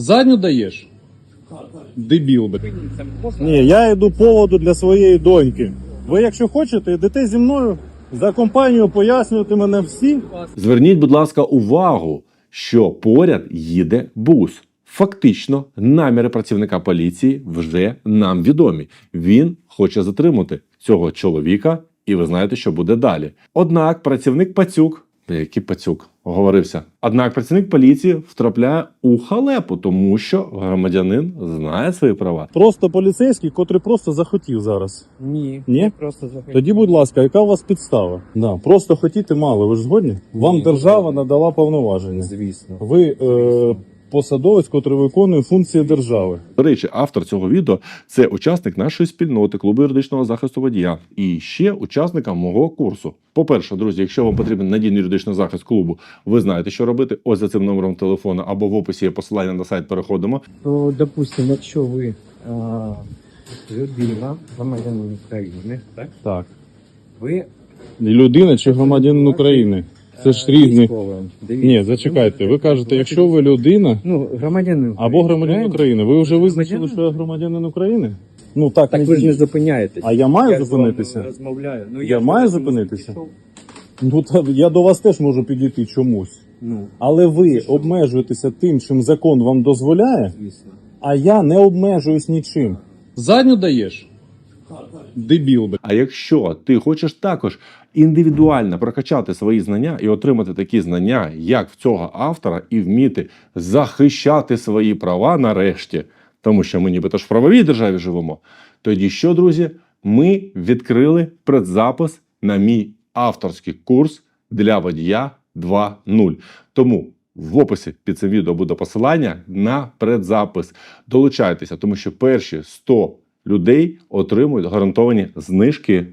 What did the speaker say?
Задню даєш? Дебіл, блядь. Ні, я йду поводу для своєї доньки. Ви, якщо хочете, йдете зі мною за компанію пояснювати мене всі. Зверніть, будь ласка, увагу, що поряд їде бус. Фактично, наміри працівника поліції вже нам відомі. Він хоче затримати цього чоловіка, і ви знаєте, що буде далі. Однак працівник пацюк, який пацюк, оговорився. Однак працівник поліції втрапляє у халепу, тому що громадянин знає свої права. Просто поліцейський, котрий просто захотів зараз. Ні. Ні? Просто захотів. Тоді, будь ласка, яка у вас підстава? Да, просто хотіти мало. Ви ж згодні? Вам Ні. держава надала повноваження. Звісно. Ви е, посадовець, котрий виконує функції держави. До речі, автор цього відео це учасник нашої спільноти клубу юридичного захисту водія і ще учасником мого курсу. По-перше, друзі, якщо вам потрібен надійний юридичний захист клубу, ви знаєте, що робити. Ось за цим номером телефону або в описі є посилання на сайт. Переходимо. То, допустимо, якщо ви а, людина, громадянин України, так? Так. Ви Людина чи громадянин України? Це ж різні. військовим. Дивіться. Ні, зачекайте. Ви кажете, якщо ви людина Ну, громадянин або громадянин? України, ви вже визначили, що я громадянин України? Ну так, Так ви ж не дійсно. зупиняєтесь. А я маю Я з вами зупинитися? розмовляю. Ну, Я ж маю до вас зупинитися? Ну та я до вас теж можу підійти чомусь. Ну, Але ви обмежуєтеся тим, чим закон вам дозволяє, звісно. а я не обмежуюсь нічим. Задню даєш? Дебіл, блядь. А якщо ти хочеш також індивідуально прокачати свої знання і отримати такі знання, як в цього автора, і вміти захищати свої права нарешті, тому що ми нібито ж в правовій державі живемо, тоді що, друзі, ми відкрили предзапис на мій авторський курс для водія 2.0. Тому в описі під цим відео буде посилання на предзапис. Долучайтеся, тому що перші 100 людей отримують гарантовані знижки